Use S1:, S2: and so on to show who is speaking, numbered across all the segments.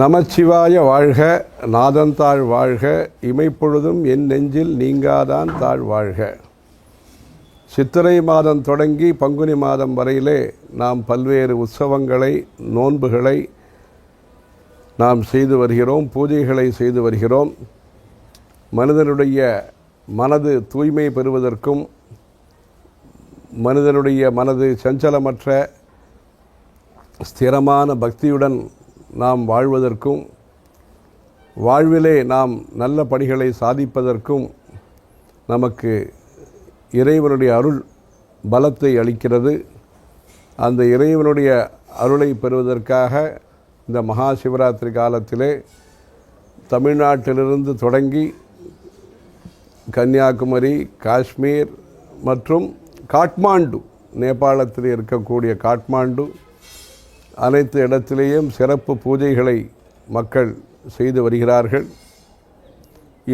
S1: நமச்சிவாய வாழ்க நாதந்தாழ் வாழ்க இமைப்பொழுதும் என் நெஞ்சில் நீங்காதான் தாழ் வாழ்க சித்திரை மாதம் தொடங்கி பங்குனி மாதம் வரையிலே நாம் பல்வேறு உற்சவங்களை நோன்புகளை நாம் செய்து வருகிறோம் பூஜைகளை செய்து வருகிறோம் மனிதனுடைய மனது தூய்மை பெறுவதற்கும் மனிதனுடைய மனது சஞ்சலமற்ற ஸ்திரமான பக்தியுடன் நாம் வாழ்வதற்கும் வாழ்விலே நாம் நல்ல பணிகளை சாதிப்பதற்கும் நமக்கு இறைவனுடைய அருள் பலத்தை அளிக்கிறது அந்த இறைவனுடைய அருளை பெறுவதற்காக இந்த மகா சிவராத்திரி காலத்திலே தமிழ்நாட்டிலிருந்து தொடங்கி கன்னியாகுமரி காஷ்மீர் மற்றும் காட்மாண்டு நேபாளத்தில் இருக்கக்கூடிய காட்மாண்டு அனைத்து இடத்திலேயும் சிறப்பு பூஜைகளை மக்கள் செய்து வருகிறார்கள்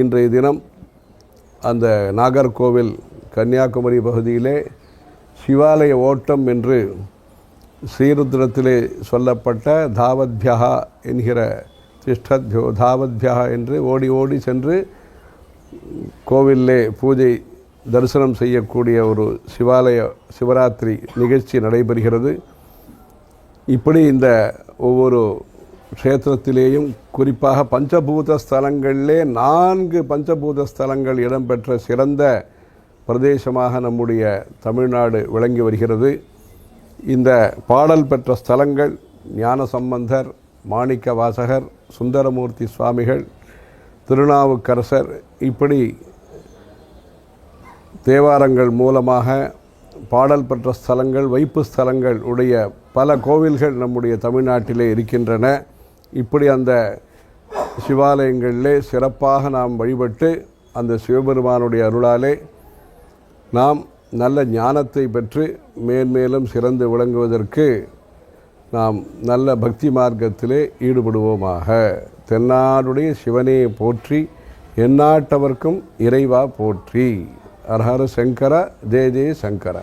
S1: இன்றைய தினம் அந்த நாகர்கோவில் கன்னியாகுமரி பகுதியிலே சிவாலய ஓட்டம் என்று சீருத்திரத்திலே சொல்லப்பட்ட தாவத்பியா என்கிற திஷ்டத்யோ தாவத்யா என்று ஓடி ஓடி சென்று கோவிலே பூஜை தரிசனம் செய்யக்கூடிய ஒரு சிவாலய சிவராத்திரி நிகழ்ச்சி நடைபெறுகிறது இப்படி இந்த ஒவ்வொரு க்ஷேத்திரத்திலேயும் குறிப்பாக பஞ்சபூத ஸ்தலங்களிலே நான்கு பஞ்சபூத ஸ்தலங்கள் இடம்பெற்ற சிறந்த பிரதேசமாக நம்முடைய தமிழ்நாடு விளங்கி வருகிறது இந்த பாடல் பெற்ற ஸ்தலங்கள் ஞான சம்பந்தர் மாணிக்க வாசகர் சுந்தரமூர்த்தி சுவாமிகள் திருநாவுக்கரசர் இப்படி தேவாரங்கள் மூலமாக பாடல் பெற்ற ஸ்தலங்கள் வைப்பு ஸ்தலங்கள் உடைய பல கோவில்கள் நம்முடைய தமிழ்நாட்டிலே இருக்கின்றன இப்படி அந்த சிவாலயங்களிலே சிறப்பாக நாம் வழிபட்டு அந்த சிவபெருமானுடைய அருளாலே நாம் நல்ல ஞானத்தை பெற்று மேன்மேலும் சிறந்து விளங்குவதற்கு நாம் நல்ல பக்தி மார்க்கத்திலே ஈடுபடுவோமாக தென்னாடுடைய சிவனையை போற்றி எந்நாட்டவர்க்கும் இறைவா போற்றி అర్హర శంకర జయ జయ శంకర